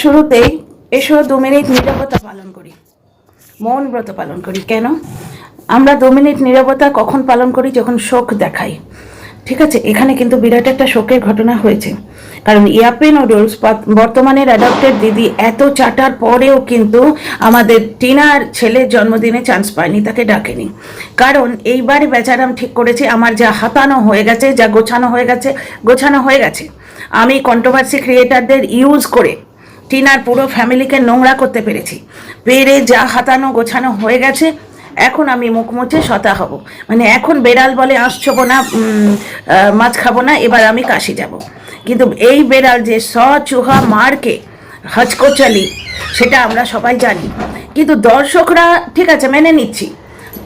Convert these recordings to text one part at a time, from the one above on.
শুরুতেই এসো দু মিনিট নীরবতা পালন করি। মৌন ব্রত পালন করি, কেন? আমরা দু মিনিট নীরবতা কখন পালন করি? যখন শোক দেখাই। ঠিক আছে? এখানে কিন্তু বিরাট একটা শোকের ঘটনা হয়েছে। কারণ ইয়াপে নুডলস বর্তমানের অ্যাডাপ্টেড দিদি এত চাটার পরেও কিন্তু আমাদের টিনার ছেলের জন্মদিনে চান্স পায়নি, তাকে ডাকেনি। কারণ এইবারে বেচারাম ঠিক করেছে, আমার যা হাতানো হয়ে গেছে, যা গোছানো হয়ে গেছে, গোছানো হয়ে গেছে। আমি কন্ট্রোভার্সি ক্রিয়েটারদের ইউজ করে টিনার পুরো ফ্যামিলিকে নোংরা করতে পেরেছি। পেরে যা হাতানো গোছানো হয়ে গেছে, এখন আমি মুখ মুছে শতা হব। মানে এখন বেড়াল বলে আঁশ ছোবো না মাছ খাব না, এবার আমি কাশি যাব। কিন্তু এই বেড়াল যে স চুহা মারকে হচকোচালি, সেটা আমরা সবাই জানি। কিন্তু দর্শকরা, ঠিক আছে, মেনে নিচ্ছি।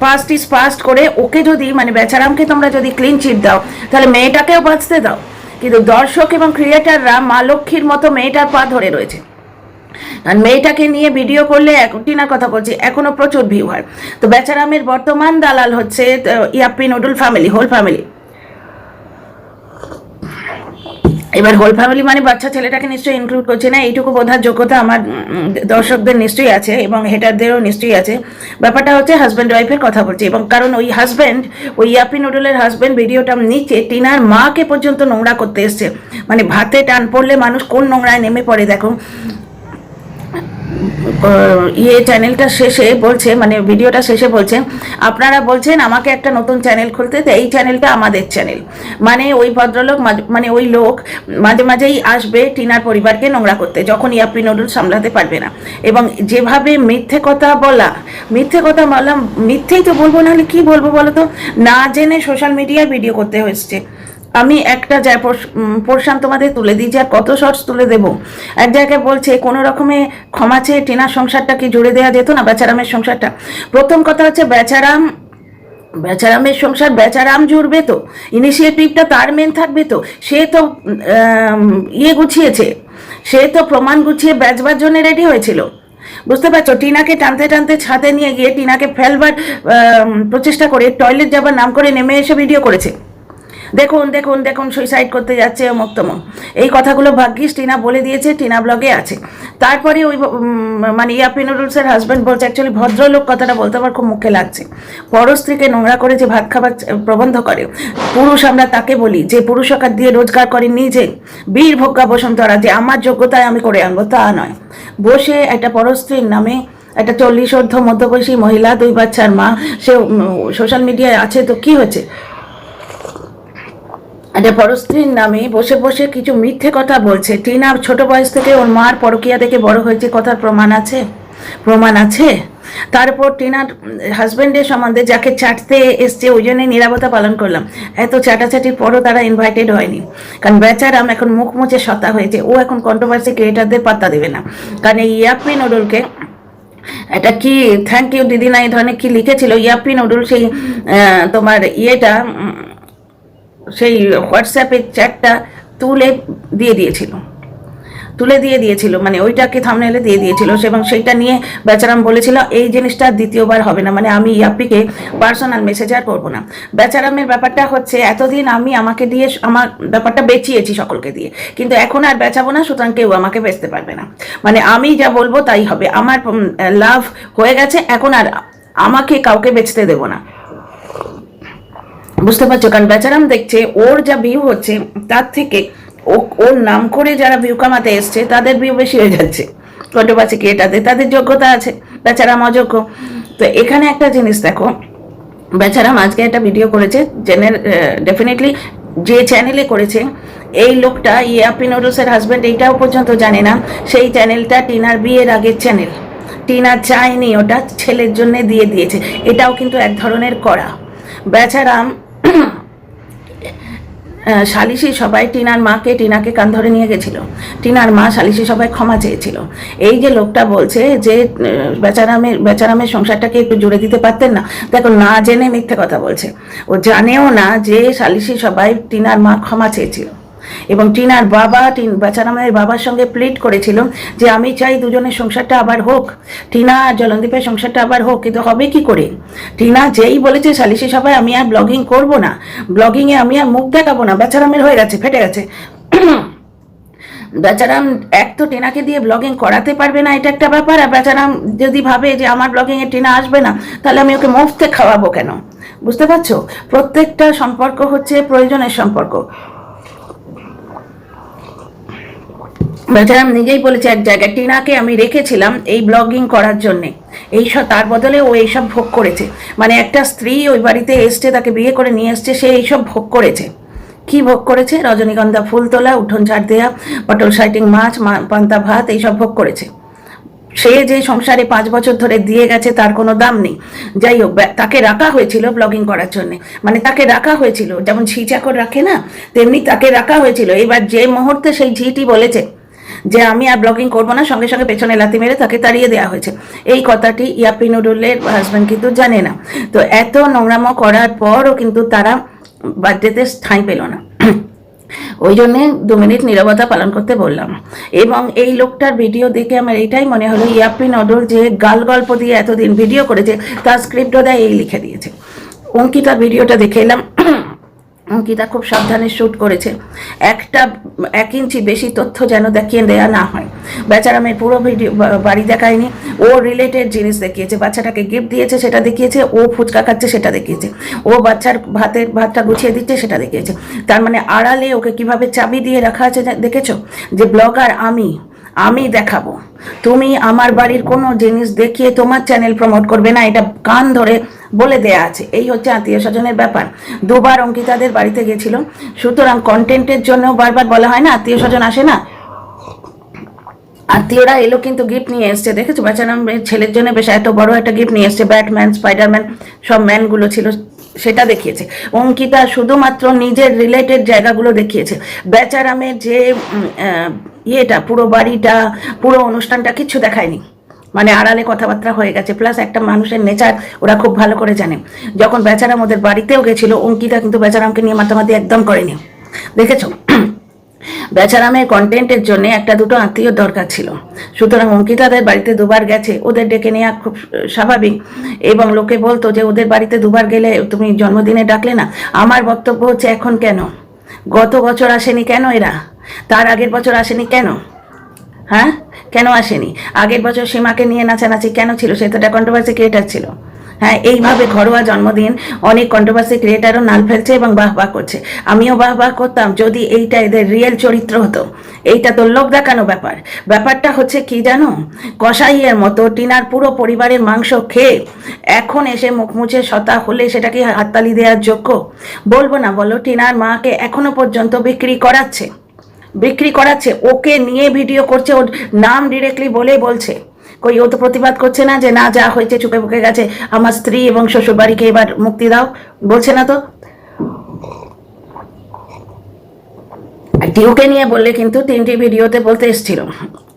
পাস্ট ইজ পাস্ট করে ওকে যদি মানে বেচারামকে তোমরা যদি ক্লিন চিট দাও, তাহলে মেয়েটাকেও বাঁচতে দাও। কিন্তু দর্শক এবং ক্রিয়েটাররা মা লক্ষ্মীর মতো মেয়েটার পা ধরে রয়েছে। আর মেয়েটাকে নিয়ে ভিডিও করলে টিনার কথা বলছি, এখনও প্রচুর ভিউ হয়। তো বেচারামের বর্তমান দালাল হচ্ছে Yippee noodle family whole family এবার হোল ফ্যামিলি মানে বাচ্চা ছেলেটাকে নিশ্চয়ই ইনক্লুড করছে না, এইটুকু বোঝার যোগ্যতা আমার দর্শকদের নিশ্চয়ই আছে এবং হেটারদেরও নিশ্চয়ই আছে। ব্যাপারটা হচ্ছে হাজব্যান্ড ওয়াইফের কথা বলছি এবং কারণ ওই হাজব্যান্ড ওই ইয়াপি নুডলের হাজব্যান্ড ভিডিওটা নিচে টিনার মাকে পর্যন্ত নোংরা করতে এসছে। মানে ভাতে টান পড়লে মানুষ কোন নোংরায় নেমে পড়ে দেখো। ইয়ে চ্যানেলটা শেষে বলছে মানে ভিডিওটা শেষে বলছে, আপনারা বলছেন আমাকে একটা নতুন চ্যানেল খুলতে, তো এই চ্যানেলটা আমাদের চ্যানেল মানে ওই ভদ্রলোক মানে ওই লোক মাঝে মাঝেই আসবে টিনার পরিবারকে নোংরা করতে যখন ইয়াপি নুডল সামলাতে পারবে না। এবং যেভাবে মিথ্যে কথা বলা, মিথ্যে কথা বললাম মিথ্যেই তো বলব, নাহলে কি বলব বলো তো? না জেনে সোশ্যাল মিডিয়ায় ভিডিও করতে হয়েছে আমি একটা যা পোর্শন তোমাদের তুলে দিই, যে কত শর্টস তুলে দেবো। এক জায়গায় বলছে, কোনো রকমে ক্ষমা চেয়ে টিনার সংসারটা কি জুড়ে দেওয়া যেত না বেচারামের সংসারটা। প্রথম কথা হচ্ছে বেচারাম, বেচারামের সংসার বেচারাম জুড়বে তো। ইনিশিয়েটিভটা তার মেন থাকবে তো। সে তো ইয়ে গুছিয়েছে। সে তো প্রমাণ গুছিয়ে বেচবার জন্য রেডি হয়েছিল। বুঝতে পারছ? টিনাকে টানতে টানতে ছাদে নিয়ে গিয়ে টিনাকে ফেলবার প্রচেষ্টা করে টয়লেট যাবার নাম করে নেমে এসে ভিডিও করেছে। দেখুন দেখুন দেখুন সুইসাইড করতে যাচ্ছে অমুক এই কথাগুলো ভাগ্যিস টিনা বলে দিয়েছে, টিনা ব্লগে আছে। তারপরে ওই মানে ইয়াপি নুডলসের হাজব্যান্ড বলছে অ্যাকচুয়ালি ভদ্রলোক কথাটা বলতে আমার খুব মুখে লাগছে। পর স্ত্রীকে নোংরা করে যে ভাত খাবার প্রবন্ধ করে। পুরুষ আমরা তাকে বলি, যে পুরুষ পুরুষকার দিয়ে রোজগার করে নিজে। বীর ভোগ্যা বসন্তরা যে আমার যোগ্যতায় আমি করে আনব, তা নয়। বসে একটা পরস্ত্রীর নামে একটা চল্লিশ অর্ধ মধ্যবয়সী মহিলা, দুই বাচ্চার মা, সে সোশ্যাল মিডিয়ায় আছে, তো কি হয়েছে? একটা পরস্ত্রীর নামে বসে বসে কিছু মিথ্যে কথা বলছে। টিনা ছোট বয়স থেকে ওর মার পরকিয়া থেকে বড় হয়েছে। কথার প্রমাণ আছে? প্রমাণ আছে? তারপর টিনার হাজব্যান্ডের সম্বন্ধে যাকে চাটতে এসছে, ওই জন্যই নিরাপত্তা পালন করলাম। এত চাটাচাটির পরও তারা ইনভাইটেড হয়নি। কারণ বেচারাম এখন মুখ মুছে সতা হয়েছে। ও এখন কন্ট্রোভার্সি ক্রিয়েটারদের পাত্তা দেবে না। কারণ এই ইয়াপি নুডলকে এটা কি থ্যাংক ইউ দিদি না, এই ধরনের কি লিখেছিল? ইয়াপি নুডল সেই তোমার ইয়েটা সেই হোয়াটসঅ্যাপের চ্যাটটা তুলে দিয়ে দিয়েছিল। তুলে দিয়ে দিয়েছিল মানে ওইটাকে থামনেলে দিয়ে দিয়েছিল এবং সেইটা নিয়ে বেচারাম বলেছিল, এই জিনিসটা দ্বিতীয়বার হবে না। মানে আমি ইয়াপ্পিকে পার্সোনাল মেসেজ আর করব না। বেচারামের ব্যাপারটা হচ্ছে, এতদিন আমি আমাকে দিয়ে আমার ব্যাপারটা বেচিয়েছি সকলকে দিয়ে। কিন্তু এখন আর বেচাবো না, সুতরাং কেউ আমাকে বেচতে পারবে না। মানে আমি যা বলব তাই হবে। আমার লাভ হয়ে গেছে, এখন আর আমাকে কাউকে বেচতে দেবো না। বুঝতে পারছ? কারণ বেচারাম দেখছে, ওর যা ভিউ হচ্ছে, তার থেকে ওর নাম করে যারা ভিউ কামাতে এসছে, তাদের ভিউ বেশি হয়ে যাচ্ছে। কন্ট্রোভার্সি ক্রিয়েটারদের তাদের যোগ্যতা আছে, বেচারাম অযোগ্য। তো এখানে একটা জিনিস দেখো, বেচারাম আজকে একটা ভিডিও করেছে জেনের ডেফিনেটলি যে চ্যানেলে করেছে, এই লোকটা, ইয়াপি নুডলসের হাজব্যান্ড এইটাও পর্যন্ত জানে না, সেই চ্যানেলটা টিনার বিয়ের আগের চ্যানেল টিনা চায়নি, ওটা ছেলের জন্য দিয়ে দিয়েছে। এটাও কিন্তু এক ধরনের করা। বেচারাম সালিশি সবাই টিনার মাকে, টিনাকে কান ধরে নিয়ে গেছিল। টিনার মা সালিশি সবাই ক্ষমা চেয়েছিল। এই যে লোকটা বলছে যে বেচারামের বেচারামের সংসারটাকে একটু জুড়ে দিতে পারতেন না। দেখো, না জেনে মিথ্যে কথা বলছে। ও জানেও না যে সালিশি সবাই টিনার মা ক্ষমা চেয়েছিল। এবং টিনার বাবা, টিন বেচারামের বাবার সঙ্গে প্লিট করেছিল যে আমি চাই দুজনের সংসারটা আবার হোক। টিনা আর জলন্দীপের সংসারটা আবার হোক, কিন্তু হবে কি করে? টিনা যেই বলেছে সালিশি সবাই আমি আর ব্লগিং করব না। ব্লগিংয়ে আমি আর মুখ দেখাবো না। বেচারামের হয়ে গেছে, ফেটে গেছে। বেচারাম এক তো টেনাকে দিয়ে ব্লগিং করাতে পারবে না, এটা একটা ব্যাপার। আর বেচারাম যদি ভাবে যে আমার ব্লগিংয়ে টেনা আসবে না, তাহলে আমি ওকে মুফতে খাওয়াবো কেন? বুঝতে পারছ? প্রত্যেকটা সম্পর্ক হচ্ছে প্রয়োজনের সম্পর্ক। বেচারাম নিজেই বলেছে, এক জায়গায় টিনাকে আমি রেখেছিলাম এই ব্লগিং করার জন্যে। এইসব তার বদলে ও এইসব ভোগ করেছে। মানে একটা স্ত্রী ওই বাড়িতে এসছে, তাকে বিয়ে করে নিয়ে এসছে, সে এইসব ভোগ করেছে। কি ভোগ করেছে? রজনীগন্ধা ফুল তোলা, উঠোন ঝাড় দেওয়া পটল সাইটিং মাছ পান্তা ভাত, এইসব ভোগ করেছে। সে যে সংসারে পাঁচ বছর ধরে দিয়ে গেছে, তার কোনো দাম নেই। যাই হোক তাকে রাখা হয়েছিল ব্লগিং করার জন্য। মানে তাকে রাখা হয়েছিল। যেমন ঝি চাকর রাখে না, তেমনি তাকে রাখা হয়েছিল। এবার যে মুহূর্তে সেই ঝিটি বলেছে যে আমি আর ব্লগিং করব না, সঙ্গে সঙ্গে পেছনে লাথি মেরে তাকে তাড়িয়ে দেওয়া হয়েছে। এই কথাটি ইয়াপি নুডুলের হাজব্যান্ড কিন্তু জানে না। তো এত নোংরামো করার পরও কিন্তু তারা বার্থডেতে ঠাঁই পেল না। ওই জন্যে দু মিনিট নীরবতা পালন করতে বললাম। এবং এই লোকটার ভিডিও দেখে আমার এইটাই মনে হলো, ইয়াপ্পি নডর যে গাল গল্প দিয়ে এতদিন ভিডিও করেছে, তার স্ক্রিপ্ট দেয় এই লিখে দিয়েছে। অঙ্কিতার ভিডিওটা দেখে এলাম। অঙ্কিতা খুব সাবধানে শ্যুট করেছে। একটা, এক ইঞ্চি বেশি তথ্য যেন দেখিয়ে দেয়া না হয়। বেচারা মেয়ের পুরো ভিডিও বাড়ি দেখায়নি। ও রিলেটেড জিনিস দেখিয়েছে। বাচ্চাটাকে গিফট দিয়েছে, সেটা দেখিয়েছে। ও ফুচকা খাচ্ছে, সেটা দেখিয়েছে। ও বাচ্চার ভাতের, ভাতটা গুছিয়ে দিচ্ছে, সেটা দেখিয়েছে। তার মানে আড়ালে ওকে কীভাবে চাবি দিয়ে রাখা আছে দেখেছ? যে ব্লগার আমি আমি দেখাবো। তুমি আমার বাড়ির কোনো জিনিস দেখিয়ে তোমার চ্যানেল প্রমোট করবে না। এটা কান ধরে বলে দেয়া আছে। এই হচ্ছে আত্মীয় স্বজনের ব্যাপার। দুবার অঙ্কিতাদের বাড়িতে গেছিল সুতরাং কন্টেন্টের জন্য বারবার বলা হয় না, আত্মীয় স্বজন আসে না। আত্মীয়রা এলো কিন্তু গিফট নিয়ে এসছে। দেখেছ? বেচারাম ছেলের জন্য বেশ এত বড় একটা গিফট নিয়ে এসছে। ব্যাটম্যান স্পাইডারম্যান সব ম্যানগুলো ছিল, সেটা দেখিয়েছে। অঙ্কিতা শুধুমাত্র নিজের রিলেটেড জায়গাগুলো দেখিয়েছে। বেচারামের যে ইয়েটা, পুরো বাড়িটা, পুরো অনুষ্ঠানটা কিচ্ছু দেখায়নি। মানে আড়ালে কথাবার্তা হয়ে গেছে। প্লাস একটা মানুষের নেচার ওরা খুব ভালো করে জানে। যখন বেচারাম ওদের বাড়িতেও গেছিল, অঙ্কিতা কিন্তু বেচারামকে নিয়ে মাতামাতি একদম করেনি। দেখেছ? বেচারামের কন্টেন্টের জন্য একটা দুটো আত্মীয় দরকার ছিল। সুতরাং অঙ্কিতাদের বাড়িতে দুবার গেছে, ওদের ডেকে নেওয়া খুব স্বাভাবিক। এবং লোকে বলতো যে, ওদের বাড়িতে দুবার গেলে তুমি জন্মদিনে ডাকলে না? আমার বক্তব্য হচ্ছে, এখন কেন? গত বছর আসেনি কেন এরা? তার আগের বছর আসেনি কেন? হ্যাঁ? কেন আসেনি? আগের বছর সীমাকে নিয়ে নাচানাচি কেন ছিল? সে তো কন্ট্রোভার্সি ক্রিয়েটার ছিল। হ্যাঁ এইভাবে ঘরোয়া জন্মদিন অনেক কন্ট্রোভার্সি ক্রিয়েটারও নাল ফেলছে এবং বাহ বাহ করছে। আমিও বাহ বাহ করতাম যদি এইটা এদের রিয়েল চরিত্র হতো। এইটা তো লোক দেখানো ব্যাপার। ব্যাপারটা হচ্ছে কি জানো? কসাইয়ের মতো টিনার পুরো পরিবারের মাংস খেয়ে এখন এসে মুখ মুছে শতা হলে সেটা কি হাততালি দেওয়ার যোগ্য? বলব না, বলো, টিনার মাকে এখনও পর্যন্ত বিক্রি করাচ্ছে। বিক্রি করাচ্ছে, ওকে নিয়ে ভিডিও করছে, ওর নাম ডিরেক্টলি বলে বলছে। কই, ও তো প্রতিবাদ করছে না যে, না, যা হয়েছে চুপে বুকে গেছে, আমার স্ত্রী এবং শ্বশুরবাড়িকে এবার মুক্তি দাও। বলছে না তো? টিউকে নিয়ে বললে কিন্তু তিনটি ভিডিওতে বলতে এসেছিল।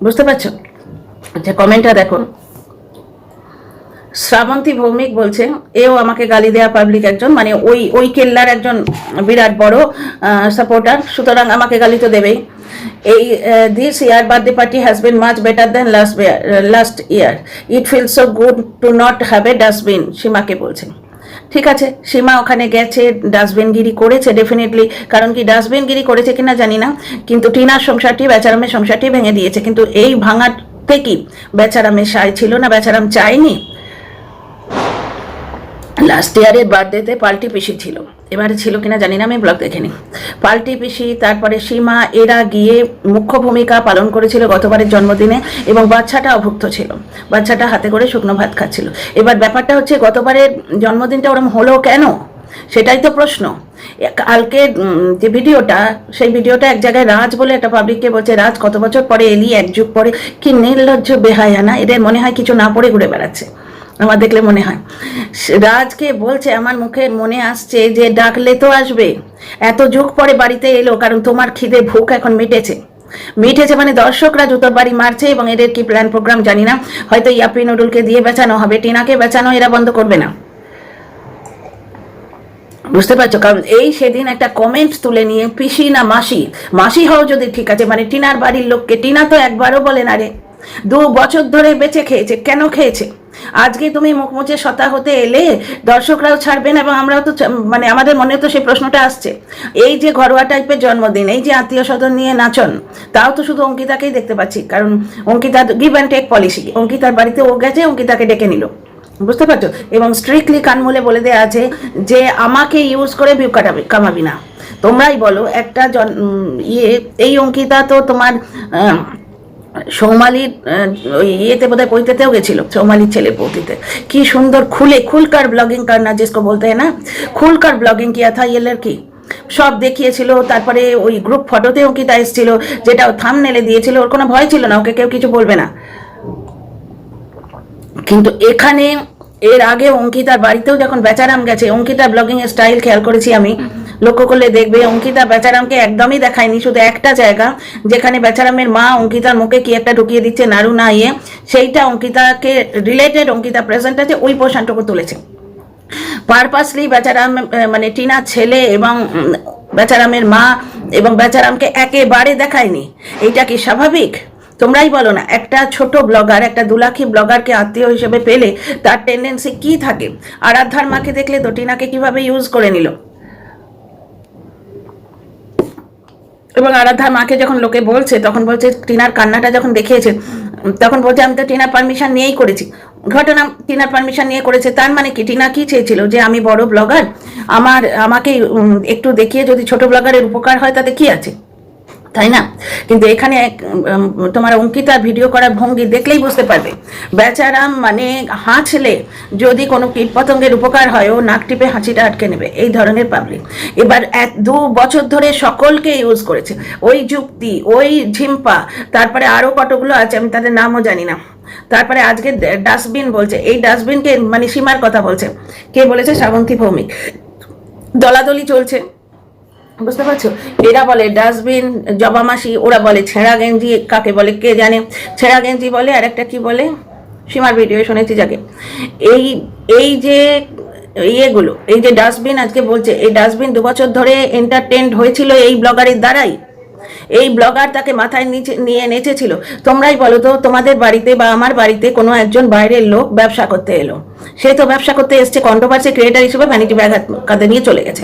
বুঝতে পারছ? আচ্ছা কমেন্টটা দেখুন শ্রাবন্তী ভৌমিক বলছে, এও আমাকে গালি দেয়া পাবলিক একজন মানে ওই ওই কেল্লার একজন বিরাট বড় সাপোর্টার সুতরাং আমাকে গালি তো দেবেই। এই this year birthday party has been much better then last last year it feel so good to not have a dustbin সীমাকে বলছেন। ঠিক আছে, সীমা ওখানে গেছে ডাস্টবিনগিরি করেছে ডেফিনেটলি কারণ কি ডাস্টবিনগিরি করেছে কিনা জানি না, কিন্তু টিনার সংসারটি বেচারামের সংসারটি ভেঙে দিয়েছে। কিন্তু এই ভাঙাতে কি বেচারামের সায় ছিল না, বেচারাম চায়নি? লাস্ট ইয়ারের বার্থডেতে পাল্টি পিসি ছিল। এবারে ছিল কিনা জানি না, আমি ব্লগ দেখিনি। পাল্টি পিসি, তারপরে সীমা, এরা গিয়ে মুখ্য ভূমিকা পালন করেছিল গতবারের জন্মদিনে এবং বাচ্চাটা অভুক্ত ছিল। বাচ্চাটা হাতে করে শুকনো ভাত খাচ্ছিল। এবার ব্যাপারটা হচ্ছে গতবারের জন্মদিনটা ওরম হলো কেন? সেটাই তো প্রশ্ন। কালকে যে ভিডিওটা, সেই ভিডিওটা এক জায়গায় রাজ বলে একটা পাবলিককে বলছে, রাজ, কত বছর পরে এলি? এক যুগ পরে। কি নির্লজ্জ বেহায়া না এদের মনে হয় কিছু না পড়ে ঘুরে বেড়াচ্ছে। আমার দেখলে মনে হয়। রাজকে বলছে, আমার মুখে মনে আসছে যে ডাকলে তো আসবে। এত যুগ পরে বাড়িতে এলো, কারণ তোমার খিদে ভুক এখন মিটেছে। মিটেছে মানে দর্শকরা জুতোর বাড়ি মারছে এবং এদের কি প্ল্যান প্রোগ্রাম জানি না। হয়তো ইয়াপি নুডুলকে দিয়ে বেচানো হবে, টিনাকে বেচানো এরা বন্ধ করবে না। বুঝতে পারছ? কারণ এই সেদিন একটা কমেন্ট তুলে নিয়ে, পিসি না মাসি? মাসি হও যদি ঠিক আছে মানে টিনার বাড়ির লোককে। টিনা তো একবারও বলে না রে। দু বছর ধরে বেঁচে খেয়েছে, কেন খেয়েছে? আজকে তুমি মুখ মুছে সতা হতে এলে দর্শকরাও ছাড়বেন এবং আমরাও তো মানে আমাদের মনে তো সেই প্রশ্নটা আসছে। এই যে ঘরোয়া টাইপের জন্মদিন, এই যে আত্মীয় স্বজন নিয়ে নাচন, তাও তো শুধু অঙ্কিতাকেই দেখতে পাচ্ছি, কারণ Ankita give and take policy অঙ্কিতার বাড়িতে ও গেছে, অঙ্কিতাকে ডেকে নিল। বুঝতে পারছ? এবং স্ট্রিক্টলি কানমূলে বলে দেওয়া আছে যে, আমাকে ইউজ করে ভিউ কাটাবে, কামাবি না। তোমরাই বলো, একটা ইয়ে এই অঙ্কিতা তো তোমার সৌমালির ওই ইয়েতে বোধহয় পৈতেতেও গেছিল, সৌমালির ছেলে পৌতিতে কি সুন্দর খুলে, খুলকার ব্লগিং কারনা জিসকো বলতে না? খুলকার ব্লগিং কি আথা ইয়েলের কি? সব দেখিয়েছিল, তারপরে ওই গ্রুপ ফটোতেও কি তা এসেছিল, যেটা থামনেলে দিয়েছিল, ওর কোনো ভয় ছিল না, ওকে কেউ কিছু বলবে না। কিন্তু এখানে, এর আগে অঙ্কিতার বাড়িতেও যখন বেচারাম গেছে, অঙ্কিতার ব্লগিং এর স্টাইল খেয়াল করেছি আমি লক্ষ্য করলে দেখবে অঙ্কিতা বেচারামকে একদমই দেখায়নি, শুধু একটা জায়গা, যেখানে বেচারামের মা অঙ্কিতার মুখে কি একটা ঢুকিয়ে দিচ্ছে নাড়ু না ইয়ে সেইটা অঙ্কিতাকে রিলেটেড অঙ্কিতা প্রেজেন্ট আছে ওই পোর্শনটুকু তুলেছে। পারপাসলি বেচারাম মানে টিনার ছেলে এবং বেচারামের মা এবং বেচারামকে একেবারে দেখায়নি। এইটা কি স্বাভাবিক? তোমরাই বলো না, একটা ছোট ব্লগার একটা দুলাখি ব্লগারকে আত্মীয় হিসেবে পেলে তার টেন্ডেন্সি কি থাকে? আরাধ্যার মাকে দেখলে তো টিনাকে কীভাবে ইউজ করে নিল? এবং আরাধ্যা মাকে যখন লোকে বলছে, তখন বলছে, টিনার কান্নাটা যখন দেখিয়েছে, তখন বলছে, আমি তো টিনার পারমিশন নিয়েই করেছি। ঘটনা টিনার পারমিশন নিয়ে করেছে, তার মানে কি? টিনা কি চেয়েছিল? যে আমি বড় ব্লগার আমার, আমাকে একটু দেখিয়ে যদি ছোট ব্লগারের উপকার হয়, তাতে কি আছে? তাই না? কিন্তু এখানে তোমার অঙ্কিতার ভিডিও করার ভঙ্গি দেখলেই বুঝতে পারবে। বেচারাম মানে হাঁচলে যদি কোনো কীট পতঙ্গের উপকার হয়, ও নাক টিপে হাঁচিটা আটকে নেবে। এই ধরনের পাবলিক এবার এক, দু বছর ধরে সকলকে ইউজ করেছে। ওই যুক্তি, ওই ঝিম্পা, তারপরে আরও কতগুলো আছে আমি তাদের নামও জানি না। তারপরে আজকে ডাস্টবিন বলছে। এই ডাস্টবিনকে মানে সীমার কথা বলছে। কে বলেছে? শ্রাবন্তী ভৌমিক। দলাদলি চলছে। বুঝতে পারছ? এরা বলে ডাস্টবিন জবামাসি ওরা বলে ছেঁড়া গেঞ্জি, কাকে বলে কে জানে? ছেঁড়া গেঞ্জি বলে আর একটা কী বলে? সীমার ভিডিও শুনেছি যাকে। এই এই যে ইয়েগুলো, এই যে ডাস্টবিন আজকে বলছে, এই ডাস্টবিন দু বছর ধরে এন্টারটেন্ড হয়েছিল এই ব্লগারের দ্বারাই। এই ব্লগার তাকে মাথায় নিচে নিয়ে নেচেছিল। তোমরাই বলো তো, তোমাদের বাড়িতে বা আমার বাড়িতে কোনো একজন বাইরের লোক ব্যবসা করতে এলো। সে তো ব্যবসা করতে এসছে কন্ট্রোভার্সি ক্রিয়েটার হিসেবে ভ্যানিটি ব্যাগ কাঁধে নিয়ে চলে গেছে।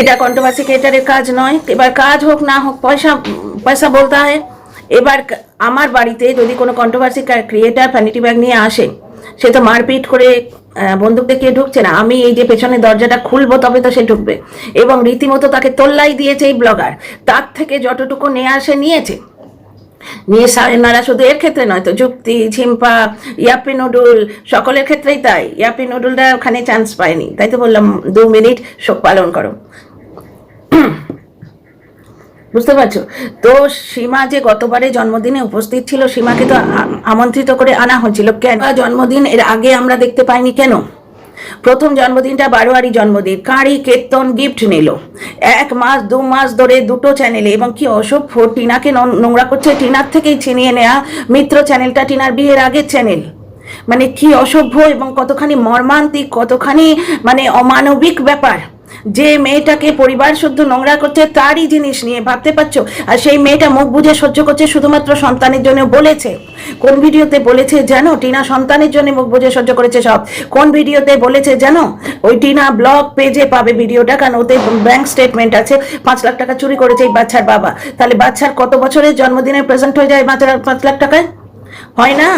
এটা কন্ট্রোভার্সি ক্রিয়েটারের কাজ নয়, এবার কাজ হোক না হোক, পয়সা পয়সা বলতে হয়। এবার আমার বাড়িতে যদি কোনো কন্ট্রোভার্সি ক্রিয়েটার ভ্যানিটি ব্যাগ নিয়ে আসে সে তো মারপিট করে বন্দুক দেখিয়ে ঢুকছে না? আমি এই যে পেছনে দরজাটা খুলবো তবে তো সে ঢুকবে। এবং রীতিমতো তাকে তোল্লাই দিয়েছে এই ব্লগার। তার থেকে যতটুকু নিয়ে আসে নিয়েছে, নিয়ে সাড়ে নাড়া শুধু এর ক্ষেত্রে নয় তো, যুক্তি, ঝিম্পা ইয়াপি নুডুল, সকলের ক্ষেত্রেই তাই। ইয়াপি নুডুলটা ওখানে চান্স পায়নি। তাই তো বললাম, দু মিনিট শোক পালন করো। বুঝতে পারছ? তো সীমা যে গতবারে জন্মদিনে উপস্থিত ছিল, সীমাকে তো আমন্ত্রিত করে আনা হয়েছিল। কেন? জন্মদিন এর আগে আমরা দেখতে পাইনি কেন? প্রথম জন্মদিনটা বারোয়ারি জন্মদিন। কাঁড়ি কীর্তন গিফট নিল। এক মাস, দু মাস ধরে দুটো চ্যানেলে এবং কি অসভ্য টিনাকে নোংরা করছে। টিনার থেকেই ছিনিয়ে নেওয়া মিত্র চ্যানেলটা, টিনার বিয়ের আগের চ্যানেল। মানে কি অসভ্য এবং কতখানি মর্মান্তিক, কতখানি মানে অমানবিক ব্যাপার। যে মেয়েটাকে পরিবার শুদ্ধ নোংরা করছে, তারই জিনিস নিয়ে ভাবতে পারছ? আর সেই মেয়েটা মুখ বুঝে সহ্য করছে শুধুমাত্র সন্তানের জন্য বলেছে। কোন ভিডিওতে বলেছে জানো? টিনা সন্তানের জন্য মুখ বুঝে সহ্য করেছে সব। কোন ভিডিওতে বলেছে জানো? ওই টিনা ব্লগ পেজে পাবে ভিডিওটা, কারণ ওতে ব্যাংক স্টেটমেন্ট আছে, পাঁচ লাখ টাকা চুরি করেছে এই বাচ্চার বাবা। তাহলে বাচ্চার কত বছরের জন্মদিনে প্রেজেন্ট হয়ে যায় পাঁচ লাখ টাকায়? হয় না?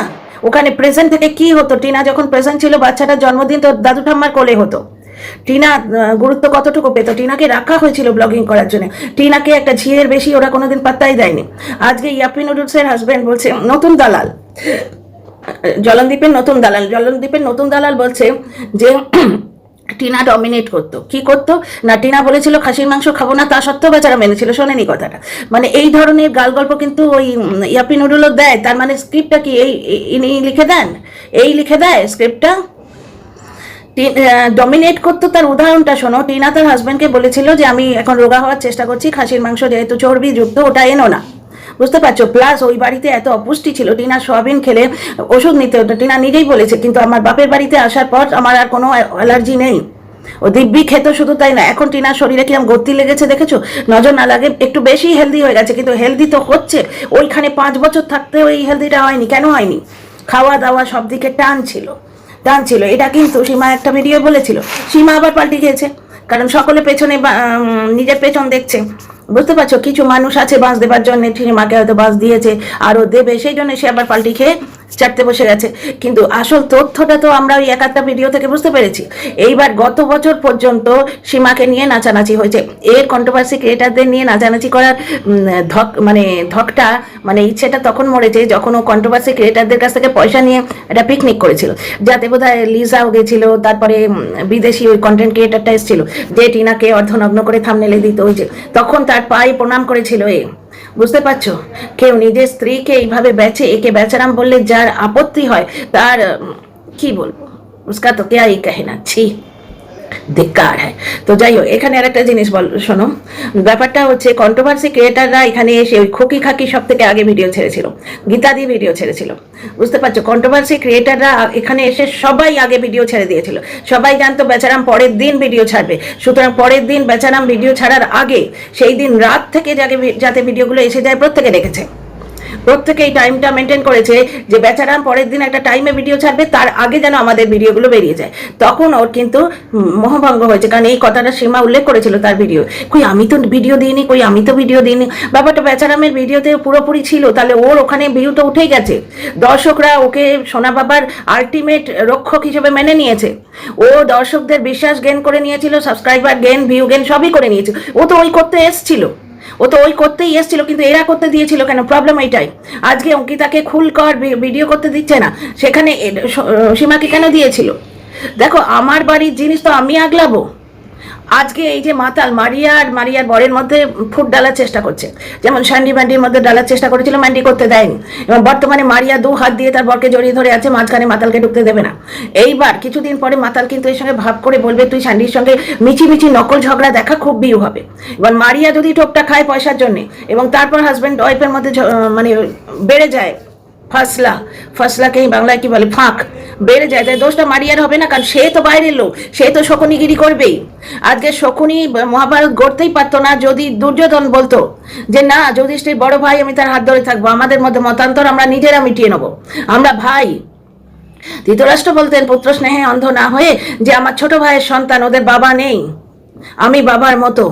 ওখানে প্রেজেন্ট থেকে কি হতো? টিনা যখন প্রেজেন্ট ছিল, বাচ্চাটার জন্মদিন তো দাদু ঠাম্মার কোলে হতো। টিনা গুরুত্ব কতটুকু পেত? টিনাকে রাখা হয়েছিল ব্লগিং করার জন্য। টিনাকে একটা ঝিয়ের বেশি ওরা কোনোদিন পাত্তাই দেয়নি। আজকে ইয়াপি নুডলসের হাজবেন্ড বলছে, নতুন দালাল। জলনদীপের নতুন দালাল। জলনদীপের নতুন দালাল বলছে যে, টিনা ডমিনেট করতো। কি করতো? না, টিনা বলেছিল, খাসির মাংস খাব না, তা সত্ত্বেও বেচারা মেনেছিল। শোনেনি কথাটা। মানে এই ধরনের গাল গল্প কিন্তু ওই ইয়াপি নুডুলও দেয়। তার মানে স্ক্রিপ্টটা কি এই- ইনি লিখে দেন? এই লিখে দেয় স্ক্রিপ্টটা ডমিনেট করতো তার উদাহরণটা শোনো। টিনা তার হাজব্যান্ডকে বলেছিল যে, আমি এখন রোগা হওয়ার চেষ্টা করছি, খাসির মাংস যেহেতু চর্বি, যুক্ত, ওটা এনো না। বুঝতে পারছ? প্লাস ওই বাড়িতে এত অপুষ্টি ছিল, টিনা সোয়াবিন খেলে ওষুধ নিতে হতো। টিনা নিজেই বলেছে, কিন্তু আমার বাপের বাড়িতে আসার পর আমার আর কোনো অ্যালার্জি নেই। ও দিব্যি খেত শুধু তাই না, এখন টিনার শরীরে কিরম গতি লেগেছে দেখেছ? নজর না লাগে, একটু বেশি হেলদি হয়ে গেছে, কিন্তু হেলদি তো হচ্ছে। ওইখানে পাঁচ বছর থাকতে ওই হেলদিটা হয়নি, কেন হয়নি? খাওয়া দাওয়া সব দিকে টান ছিল। টান ছিল। এটা কিন্তু সীমা একটা ভিডিও বলেছিল। সীমা আবার পাল্টে গিয়েছে কারণ সকলে পেছনে নিজের পেছন দেখছে। বুঝতে পারছ? কিছু মানুষ আছে বাঁশ দেবার জন্য, সীমাকে হয়তো বাঁশ দিয়েছে, আরও দেবে, সেই জন্য সে আবার পাল্টি খেয়ে চারতে বসে গেছে। কিন্তু আসল তথ্যটা তো আমরা ওই এক একটা ভিডিও থেকে বুঝতে পেরেছি। এইবার গত বছর পর্যন্ত সীমাকে নিয়ে নাচানাচি হয়েছে। এর কন্ট্রোভার্সি ক্রিয়েটারদের নিয়ে নাচানাচি করার ধক মানে ধকটা মানে ইচ্ছেটা তখন মরেছে যখন ও কন্ট্রোভার্সি ক্রিয়েটারদের কাছ থেকে পয়সা নিয়ে একটা পিকনিক করেছিল। যাতে বোধহয় লিজাও গেছিল, তারপরে বিদেশি ওই কন্টেন্ট ক্রিয়েটারটা এসেছিল। যে টিনাকে অর্ধনগ্ন করে থামনেলে দিত যে। তখন তার পায়ে প্রণাম করেছিল এ। বুঝতে পারছ? কেউ নিজের স্ত্রীকে এইভাবে বেচে একে বেচারাম বললে যার আপত্তি হয়, তার কি বলব? উসকা তো কে কহে না ছি। ধিক্কার হ্যাঁ। তো যাই হোক, এখানে আর একটা জিনিস বল, শোনো। ব্যাপারটা হচ্ছে কন্ট্রোভার্সি ক্রিয়েটাররা এখানে এসে ওই খুকি খাকি সব থেকে আগে ভিডিও ছেড়েছিল গীতাদি ভিডিও ছেড়েছিল। বুঝতে পারছ? কন্ট্রোভার্সি ক্রিয়েটাররা এখানে এসে সবাই আগে ভিডিও ছেড়ে দিয়েছিল। সবাই জানতো বেচারাম পরের দিন ভিডিও ছাড়বে। সুতরাং পরের দিন বেচারাম ভিডিও ছাড়ার আগে সেই দিন রাত থেকে যাকে যাতে ভিডিওগুলো এসে যায়, প্রত্যেকে রেখেছে প্রত্যেকে এই টাইমটা মেনটেন করেছে যে বেচারাম পরের দিন একটা টাইমে ভিডিও ছাড়বে, তার আগে যেন আমাদের ভিডিওগুলো বেরিয়ে যায়। তখন ওর কিন্তু মোহভঙ্গ হয়েছে, কারণ এই কথাটা সীমা উল্লেখ করেছিল তার ভিডিও কই, আমি তো ভিডিও দিইনি, কই, আমি তো ভিডিও দিইনি। ব্যাপারটা বেচারামের ভিডিওতে পুরোপুরি ছিল, তাহলে ওর ওখানে ভিউ তো উঠেই গেছে। দর্শকরা ওকে সোনা বাবার আলটিমেট রক্ষক হিসেবে মেনে নিয়েছে। ও দর্শকদের বিশ্বাস গেন করে নিয়েছিল সাবস্ক্রাইবার গেন ভিউ গেন সবই করে নিয়েছে। ও তো ওই করতে এসছিল। ও তো ওই করতেই এসেছিল, কিন্তু এরা করতে দিয়েছিল কেন? প্রবলেম এইটাই। আজকে অঙ্কিতাকে খুল কর ভিডিও করতে দিচ্ছে না। সেখানে সীমাকে কেন দিয়েছিল? দেখো, আমার বাড়ির জিনিস তো আমি আগলাবো। আজকে এই যে মাতাল, মারিয়া আর মারিয়ার বরের মধ্যে ফুট ডালার চেষ্টা করছে। যেমন স্যান্ডি ম্যান্ডির মধ্যে ডালার চেষ্টা করেছিল ম্যান্ডি করতে দেয়নি। এবং বর্তমানে মারিয়া দু হাত দিয়ে তার বরকে জড়িয়ে ধরে আছে, মাঝখানে মাতালকে ঢুকতে দেবে না। এইবার কিছুদিন পরে মাতাল কিন্তু এর সঙ্গে ভাব করে বলবে, তুই স্যান্ডির সঙ্গে মিচি মিচি নকল ঝগড়া দেখা খুব বিউ হবে। এবার মারিয়া যদি টোপটা খায় পয়সার জন্যে, এবং তারপর হাজব্যান্ড ওয়াইফের মধ্যে মানে বেড়ে যায়, ফাসলা, ফাসলাকে বাংলায় কি বলে, ফাঁক, বেড়ে যায়, তাই দোষটা মারিয়ার হবে না, কারণ সে তো বাইরের লোক, সে তো শকুনিগিরি করবেই। আজকে শকুনি মহাভারত গড়তেই পারতো না, যদি দুর্যোধন বলতো যে, না, যুধিষ্ঠির, বড় ভাই, আমি তার হাত ধরে থাকব। আমাদের মধ্যে মতান্তর আমরা নিজেরা মিটিয়ে নেব। আমরা ভাই। ধৃতরাষ্ট্র বলতেন, পুত্র স্নেহে অন্ধ না হয়ে যে, আমার ছোট ভাইয়ের সন্তান, ওদের বাবা নেই। আমি বাবার মতো।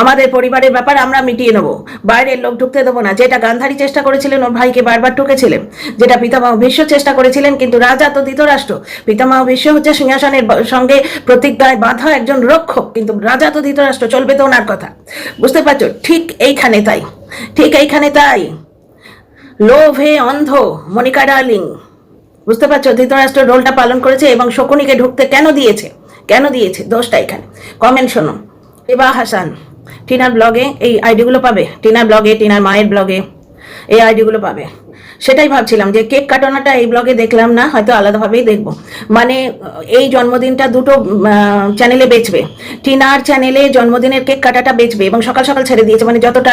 আমাদের পরিবারের ব্যাপার আমরা মিটিয়ে নেব। বাইরের লোক ঢুকতে দেবো না। যেটা গান্ধারী চেষ্টা করেছিলেন, ওর ভাইকে বারবার ঢুকেছিলেন যেটা পিতামহ ভীষ্ম চেষ্টা করেছিলেন, কিন্তু রাজা তো ধৃতরাষ্ট্র। পিতামহ ভীষ্ম হচ্ছে সিংহাসনের সঙ্গে প্রতিজ্ঞায় বাঁধা একজন রক্ষক, কিন্তু রাজা তো ধৃতরাষ্ট্র, চলবে তো ওনার কথা। বুঝতে পারছ? ঠিক এইখানে তাই। ঠিক এইখানে তাই। লোভে অন্ধ, মনিকা ডার্লিং। বুঝতে পারছ? ধৃতরাষ্ট্র রোলটা পালন করেছে এবং শকুনিকে ঢুকতে কেন দিয়েছে? কেন দিয়েছে? দোষটা এখানে। কমেন্ট শোনো। এবা হাসান, টিনার ব্লগে এই আইডিগুলো পাবে? টিনার ব্লগে টিনার মায়ের ব্লগে এই আইডিগুলো পাবে। সেটাই ভাবছিলাম যে কেক কাটানোটা এই ব্লগে দেখলাম না, হয়তো আলাদাভাবেই দেখব। মানে এই জন্মদিনটা দুটো চ্যানেলে বেচবে। টিনার চ্যানেলে জন্মদিনের কেক কাটাটা বেচবে এবং সকাল সকাল ছেড়ে দিয়েছে মানে যতটা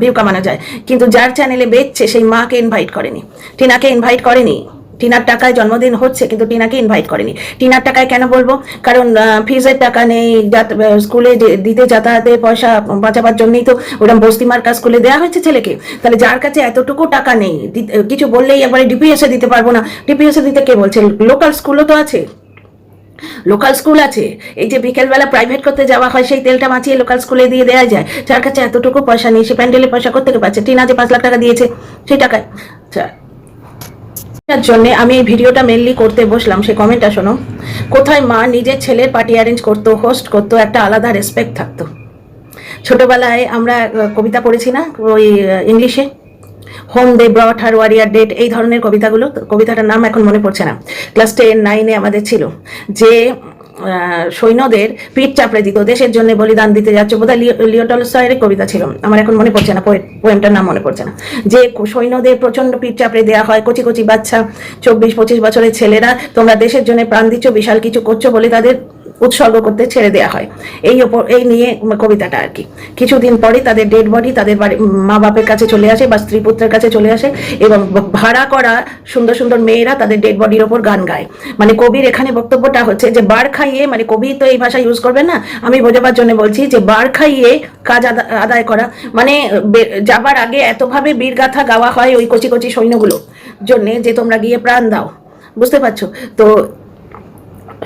ভিউ কামানো যায়। কিন্তু যার চ্যানেলে বেচছে, সেই মাকে ইনভাইট করেনি। টিনাকে ইনভাইট করেনি। টিনার টাকায় জন্মদিন হচ্ছে, কিন্তু টিনাকে ইনভাইট করেনি। টিনার টাকায় কেন বলব? কারণ ফিজের টাকা নেই স্কুলে দিতে যাতায়াতে পয়সা বাঁচাবার জন্যই তো ওরকম বস্তিমার্কা স্কুলে দেওয়া হয়েছে ছেলেকে। তাহলে যার কাছে এতটুকু টাকা নেই কিছু বললেই একবারে ডিপিএসে দিতে পারব না। ডিপিএসে দিতে কে বলছে? লোকাল স্কুলও তো আছে। লোকাল স্কুল আছে। এই যে বিকেলবেলা প্রাইভেট করতে যাওয়া হয়, সেই তেলটা মাছিয়ে লোকাল স্কুলে দিয়ে দেওয়া যায়। যার কাছে এতটুকু পয়সা নেই, সে প্যান্ডেলে পয়সা করতে পারছে টিনা যে পাঁচ লাখ টাকা দিয়েছে, সেই টাকায়। আচ্ছা তার জন্য আমি এই ভিডিওটা মেনলি করতে বসলাম। সে কমেন্টটা শোনো। কোথায় মা নিজের ছেলের পার্টি অ্যারেঞ্জ করতো হোস্ট করতো, একটা আলাদা রেসপেক্ট থাকতো। ছোটোবেলায় আমরা কবিতা পড়েছি না, ওই ইংলিশে? Home they brought her warrior dead এই ধরনের কবিতাগুলো, কবিতাটার নাম এখন মনে পড়ছে না। ক্লাস টেন নাইনে আমাদের ছিল। যে সৈন্যদের পিঠ চাপড়ে দিত, দেশের জন্য বলিদান দিতে যাচ্ছে বোধহয় হয় লিও টলস্টয়ের কবিতা ছিল। আমার এখন মনে পড়ছে না পোয়েমটার নাম মনে পড়ছে না। যে সৈন্যদের প্রচণ্ড পিঠ চাপড়ে দেওয়া হয়, কচি কচি বাচ্চা, চব্বিশ পঁচিশ বছরের ছেলেরা, তোমরা দেশের জন্য প্রাণ দিচ্ছ, বিশাল কিছু করছ বলে তাদের উৎসর্গ করতে ছেড়ে দেওয়া হয়। এই ওপর, এই নিয়ে কবিতাটা আর কি। কিছুদিন পরে তাদের ডেড বডি তাদের বাড়ি মা বাপের কাছে চলে আসে বা স্ত্রী পুত্রের কাছে চলে আসে এবং ভাড়া করা সুন্দর সুন্দর মেয়েরা তাদের ডেড বডির ওপর গান গায়। মানে কবির এখানে বক্তব্যটা হচ্ছে যে, বার খাইয়ে মানে কবি তো এই ভাষা ইউজ করবেন না, আমি বোঝাবার জন্য বলছি যে, বার খাইয়ে কাজ আদা- আদায় করা মানে যাবার আগে এতভাবে বীরগাথা গাওয়া হয় ওই কচি কচি সৈন্যগুলো। জন্যে যে তোমরা গিয়ে প্রাণ দাও। বুঝতে পারছ? তো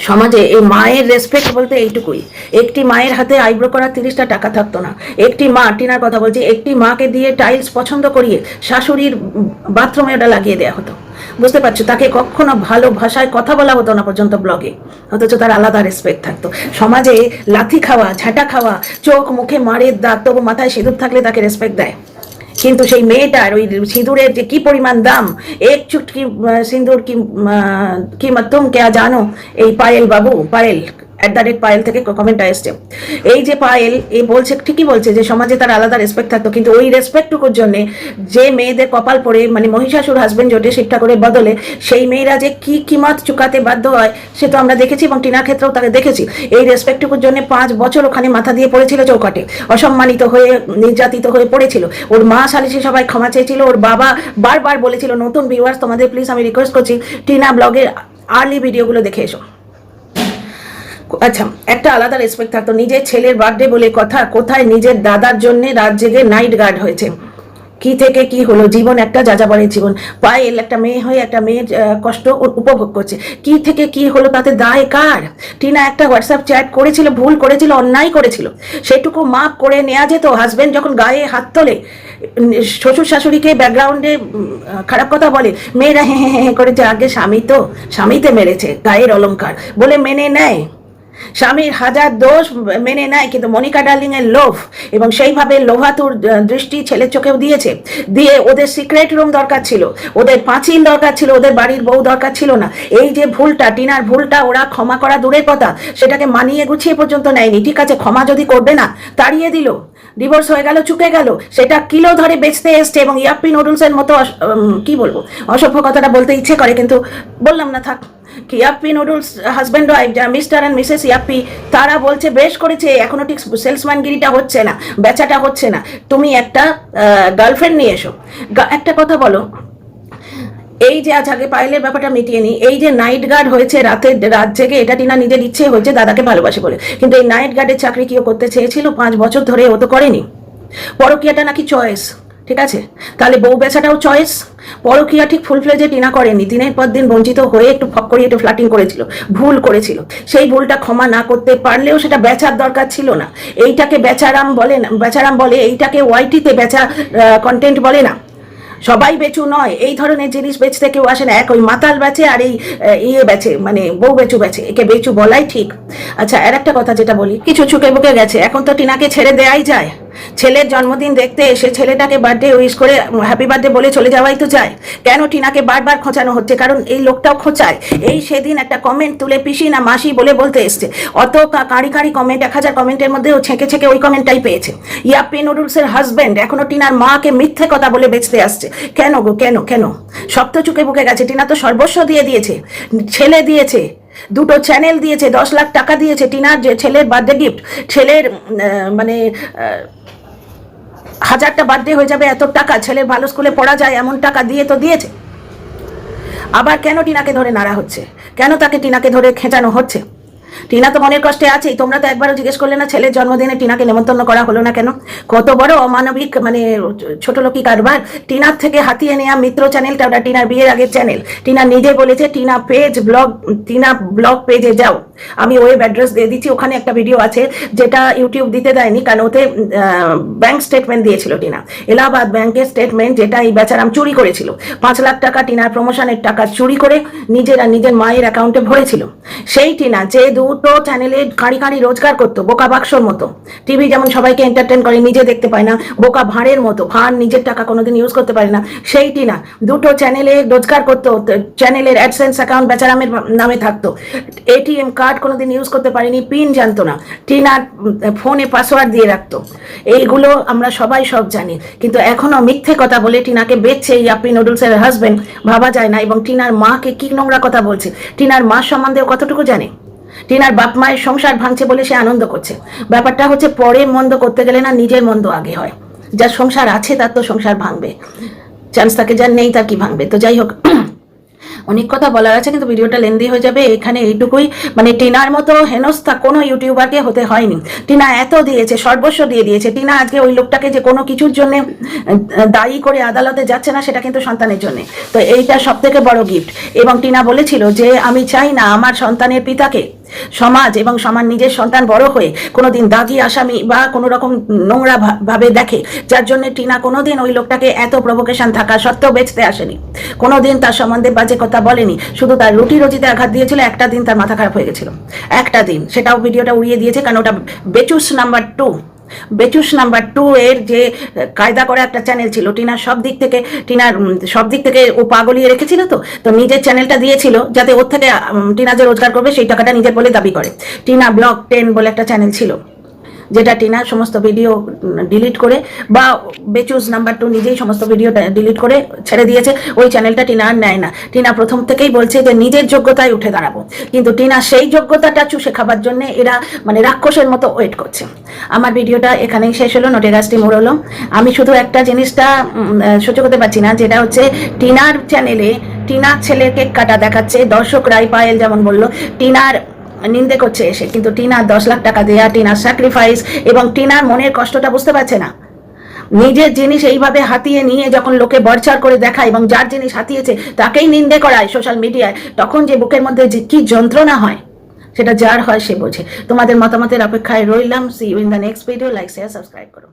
সমাজে এই মায়ের রেসপেক্ট বলতে এইটুকুই। একটি মায়ের হাতে আইব্রো করা তিরিশটা টাকা থাকতো না। একটি মা, টিনার কথা বলছি, একটি মাকে দিয়ে টাইলস পছন্দ করিয়ে শাশুড়ির বাথরুমে ওটা লাগিয়ে দেওয়া হতো। বুঝতে পারছ? তাকে কখনো ভালো ভাষায় কথা বলা হতো না পর্যন্ত ব্লগে অথচ তার আলাদা রেসপেক্ট থাকতো। সমাজে লাথি খাওয়া, ঝাঁটা খাওয়া, চোখ মুখে মারের দাগ, তবু মাথায় সিঁদুর থাকলে তাকে রেসপেক্ট দেয়। কিন্তু সেই মেয়েটার ওই সিঁদুরের যে কি পরিমাণ দাম, এক চুটকি কি সিঁদুর কি কি তুম কে জানো? এই পায়েল বাবু, Payel at the rate Payel থেকে কমেন্টটা এসছে। এই যে পায়েল এই বলছে, ঠিকই বলছে যে সমাজে তার আলাদা রেসপেক্ট থাকতো, কিন্তু ওই রেসপেক্টটুকুর জন্য যে মেয়েদের কপাল পড়ে মানে মহিষাসুর হাজবেন্ড জোটে শিক্ষা করে বদলে সেই মেয়েরা যে কি কিমাত চুকাতে বাধ্য হয়, সে তো আমরা দেখেছি এবং টিনার ক্ষেত্রেও তাকে দেখেছি। এই রেসপেক্টটুকুর জন্য পাঁচ বছর ওখানে মাথা দিয়ে পড়েছিল চৌকাটে, অসম্মানিত হয়ে, নির্যাতিত হয়ে পড়েছিল। ওর মা সালিসি সবাই ক্ষমা চেয়েছিল, ওর বাবা বারবার বলেছিল, নতুন ভিউয়ার্স তোমাদের প্লিজ আমি রিকোয়েস্ট করছি, টিনা ব্লগের আর্লি ভিডিওগুলো দেখে এসো। আচ্ছা একটা আলাদা রেসপেক্ট থাকতো। নিজের ছেলের বার্থডে বলে কথা কোথায় নিজের দাদার জন্য রাত জেগে নাইট গার্ড হয়েছে। কি থেকে কি হলো? জীবন একটা যাযাবরের জীবন। পায়েল, একটা মেয়ে হয়ে একটা মেয়ের কষ্ট উপভোগ করছে। কি থেকে কি হলো তাতে দায় কার? টিনা একটা হোয়াটসঅ্যাপ চ্যাট করেছিল, ভুল করেছিল, অন্যায় করেছিল। সেটুকু মাপ করে নেওয়া যেত হাজবেন্ড যখন গায়ে হাত তোলে। শ্বশুর শাশুড়িকে ব্যাকগ্রাউন্ডে খারাপ কথা বলে। মেয়েরা হ্যাঁ হ্যাঁ হ্যাঁ করেছে, আগে স্বামী তো, স্বামীতে মেরেছে, গায়ের অলংকার বলে মেনে নেয়। স্বামীর হাজার দোষ মেনে নেয়, কিন্তু মনিকা ডার্লিং এর লোভ এবং সেইভাবে লোভাতুর দৃষ্টি ছেলের চোখেও দিয়েছে। দিয়ে ওদের সিক্রেট রুম দরকার ছিল, ওদের পাঁচিল দরকার ছিল, ওদের বাড়ির বউ দরকার ছিল না। এই যে ভুলটা, টিনার ভুলটা, ওরা ক্ষমা করা দূরের কথা, সেটাকে মানিয়ে গুছিয়ে পর্যন্ত নেয়নি। ঠিক আছে, ক্ষমা যদি করবে না, তাড়িয়ে দিল। ডিভোর্স হয়ে গেল, চুকে গেল। সেটা কিলো ধরে বেচতে এসছে এবং ইয়াপ্পি নুডলসের মতো কি বলব? অসভ্য কথাটা বলতে ইচ্ছে করে, কিন্তু বললাম না, থাক। Yippee noodles husband wife Mr and Mrs Yippee, তারা বলছে, বেশ করেছে, এখনও ঠিক সেলসম্যানগিরিটা হচ্ছে না, বেচাটা হচ্ছে না। তুমি একটা গার্লফ্রেন্ড নিয়ে এসো। একটা কথা বলো। এই যে আজ আগে পায়েলের ব্যাপারটা মিটিয়ে নিই, এই যে নাইট গার্ড হয়েছে রাতে, রাত জেগে, এটা টিনা নিজের ইচ্ছে হয়েছে দাদাকে ভালোবাসে বলে। কিন্তু এই নাইট গার্ডের চাকরি কেউ করতে চেয়েছিল? পাঁচ বছর ধরে ও তো করেনি। পরকিয়াটা নাকি চয়েস ঠিক আছে? তাহলে বউ বেচাটাও চয়েস পরকিয়া ঠিক ফুল ফ্লেজে টিনা করেনি। দিনের পর দিন বঞ্চিত হয়ে একটু ফক করিয়ে একটু ফ্লাটিং করেছিল। ভুল করেছিল। সেই ভুলটা ক্ষমা না করতে পারলেও সেটা বেচার দরকার ছিল না। এইটাকে বেচারাম বলে না, বেচারাম বলে, এইটাকে ওয়াইটিতে বেচা কন্টেন্ট বলে না। সবাই বেচু নয়। এই ধরনের জিনিস বেচতে কেউ আসে না। এক ওই মাতাল বেচে আর এই ইয়ে বেচে মানে বউ বেচু বেচে। একে বেচু বলাই ঠিক। আচ্ছা আর একটা কথা যেটা বলি। কিছু চুকে বুকে গেছে। এখন তো টিনাকে ছেড়ে দেয়াই যায়। ছেলের জন্মদিন দেখতে এসে ছেলেটাকে বার্থডে উইশ করে হ্যাপি বার্থডে বলে চলে যাওয়াই তো যায়। কেন টিনাকে বারবার খোঁচানো হচ্ছে? কারণ এই লোকটাও খোঁচায়। এই সেদিন একটা কমেন্ট তুলে পিসি না মাসি বলে বলতে এসছে। অত কাঁড়ি কাঁড়ি কমেন্ট এক হাজার কমেন্টের মধ্যেও ছেঁকে ছেঁকে ওই কমেন্টটাই পেয়েছে। ইয়াপ্পি নুডলসের হাজবেন্ড এখনও টিনার মাকে মিথ্যে কথা বলে বেচতে আসছে। কেন গো, কেন কেন? সব তো চুকে বুকে গেছে। টিনা তো সর্বস্ব দিয়ে দিয়েছে। ছেলে দিয়েছে। দুটো চ্যানেল দিয়েছে, দশ লাখ টাকা দিয়েছে, টিনার যে ছেলের বার্থডে গিফট ছেলের মানে হাজারটা বার্থডে হয়ে যাবে, এত টাকা, ছেলের ভালো স্কুলে পড়া যায়, এমন টাকা দিয়ে তো দিয়েছে। আবার কেন টিনাকে ধরে নাড়া হচ্ছে? কেন তাকে টিনাকে ধরে খেঁচানো হচ্ছে? টিনা তো মনের কষ্টে আছেই। তোমরা তো একবারও জিজ্ঞেস করলে না, ছেলের জন্মদিনে টিনাকে নেমন্তন্ন করা হলো না কেন? কত বড় অমানবিক মানে ছোট লোকি কারবার। টিনার থেকে হাতিয়ে নেওয়া মিত্র চ্যানেলটা ওটা টিনার বিয়ের আগের চ্যানেল। টিনা নিজে বলেছে, Tina page blog Tina blog পেজে যাও। আমি ওয়েব অ্যাড্রেস দিয়ে দিচ্ছি, ওখানে একটা ভিডিও আছে, যেটা ইউটিউব দিতে দেয়নি, কারণ ওতে ব্যাংক স্টেটমেন্ট দিয়েছিল টিনা। এলাহাবাদ ব্যাংকের স্টেটমেন্ট যেটা এই বেচারাম চুরি করেছিল। পাঁচ লাখ টাকা টিনার প্রমোশনের টাকা চুরি করে নিজেরা নিজের মায়ের অ্যাকাউন্টে ভরেছিল। সেই টিনা, যে দুটো চ্যানেলে কাঁড়ি কাঁড়ি রোজগার করতো, বোকা বাক্সর মতো। টিভি যেমন সবাইকে এন্টারটেন করে, নিজে দেখতে পায় না, বোকা ভাঁড়ের মতো, ভাঁড় নিজের টাকা কোনোদিন ইউজ করতে পারে না সেই টিনা দুটো চ্যানেলে রোজগার করতো চ্যানেলের অ্যাডসেন্স অ্যাকাউন্ট বেচারামের নামে থাকতো। এটিএম কার্ড কোনোদিন ইউজ করতে পারেনি পিন জানতো না, টিনার ফোনে পাসওয়ার্ড দিয়ে রাখতো। এইগুলো আমরা সবাই সব জানি, কিন্তু এখনও মিথ্যে কথা বলে টিনাকে বেচছে আপনি নুডলসের হাজবেন্ড ভাবা যায় না, এবং টিনার মাকে কি নোংরা কথা বলছে, টিনার মা সম্বন্ধেও কতটুকু জানে? টিনার বাপ মায়ের সংসার ভাঙছে বলে সে আনন্দ করছে। ব্যাপারটা হচ্ছে পরে মন্দ করতে গেলে না নিজের মন্দ আগে হয়। যার সংসার আছে তার তো সংসার ভাঙবে। চান্স তাকে যার নেই তার কি ভাঙবে? তো যাই হোক, অনেক কথা বলার আছে কিন্তু ভিডিওটা লেন্দি হয়ে যাবে। এখানে এইটুকুই। মানে টিনার মতো হেনস্থা কোনো ইউটিউবারকে হতে হয়নি। টিনা এত দিয়েছে, সর্বস্ব দিয়ে দিয়েছে। টিনা আজকে ওই লোকটাকে যে কোনো কিছুর জন্য দায়ী করে আদালতে যাচ্ছে না, সেটা কিন্তু সন্তানের জন্য। তো এইটা সব থেকে বড় গিফট এবং টিনা বলেছিল যে, আমি চাই না আমার সন্তানের পিতাকে সমাজ এবং সমাজ নিজের সন্তান বড় হয়ে কোনোদিন দাগি আসামি বা কোনো রকম নোংরা ভাবে দেখে, যার জন্য টিনা কোনোদিন ওই লোকটাকে এত প্রভোকেশন থাকা সত্ত্বেও বেচতে আসেনি। কোনোদিন তার সম্বন্ধে বাজে কথা বলেনি, শুধু তার রুটি রুজিতে আঘাত দিয়েছিল, একটা দিন তার মাথা খারাপ হয়ে গেছিল। একটা দিন, সেটাও ভিডিওটা উড়িয়ে দিয়েছে, কারণ ওটা Bechus number two Bechus number two এর যে কায়দা করা একটা চ্যানেল ছিল টিনার সব দিক থেকে টিনার সব দিক থেকে ও পাগলিয়ে রেখেছিল তো? তো নিজের চ্যানেলটা দিয়েছিল যাতে ওর থেকে টিনা যে রোজগার করবে, সেই টাকাটা নিজের বলে দাবি করে। টিনা ব্লক টেন বলে একটা চ্যানেল ছিল। যেটা টিনা সমস্ত ভিডিও ডিলিট করে বা বেচুজ নাম্বার টু নিজেই সমস্ত ভিডিও ডিলিট করে ছেড়ে দিয়েছে, ওই চ্যানেলটা টিনা আর নেয় না। টিনা প্রথম থেকেই বলছে যে নিজের যোগ্যতায় উঠে দাঁড়াবো। কিন্তু টিনা সেই যোগ্যতাটা চুষে খাবার জন্য এরা মানে রাক্ষসের মতো ওয়েট করছে। আমার ভিডিওটা এখানেই শেষ হলো নোটে গাছটি মোড়লো আমি শুধু একটা জিনিসটা সহ্য করতে পারছি না, যেটা হচ্ছে টিনার চ্যানেলে টিনার ছেলের কেক কাটা দেখাচ্ছে দর্শক রাই পায়েল যেমন বলল, টিনার নিন্দে করছে এসে। কিন্তু টিনা দশ লাখ টাকা দেয়া, টিনার স্যাক্রিফাইস এবং টিনার মনের কষ্টটা বুঝতে পারছে না। নিজের জিনিস এইভাবে হাতিয়ে নিয়ে যখন লোকে বরচার করে দেখায় এবং যার জিনিস হাতিয়েছে, তাকেই নিন্দে করায় সোশ্যাল মিডিয়ায় তখন যে বুকের মধ্যে যে কি যন্ত্রণা হয়, সেটা যার হয় সে বোঝে। তোমাদের মতামতের অপেক্ষায় রইলাম। See you in the next video like share subscribe করো।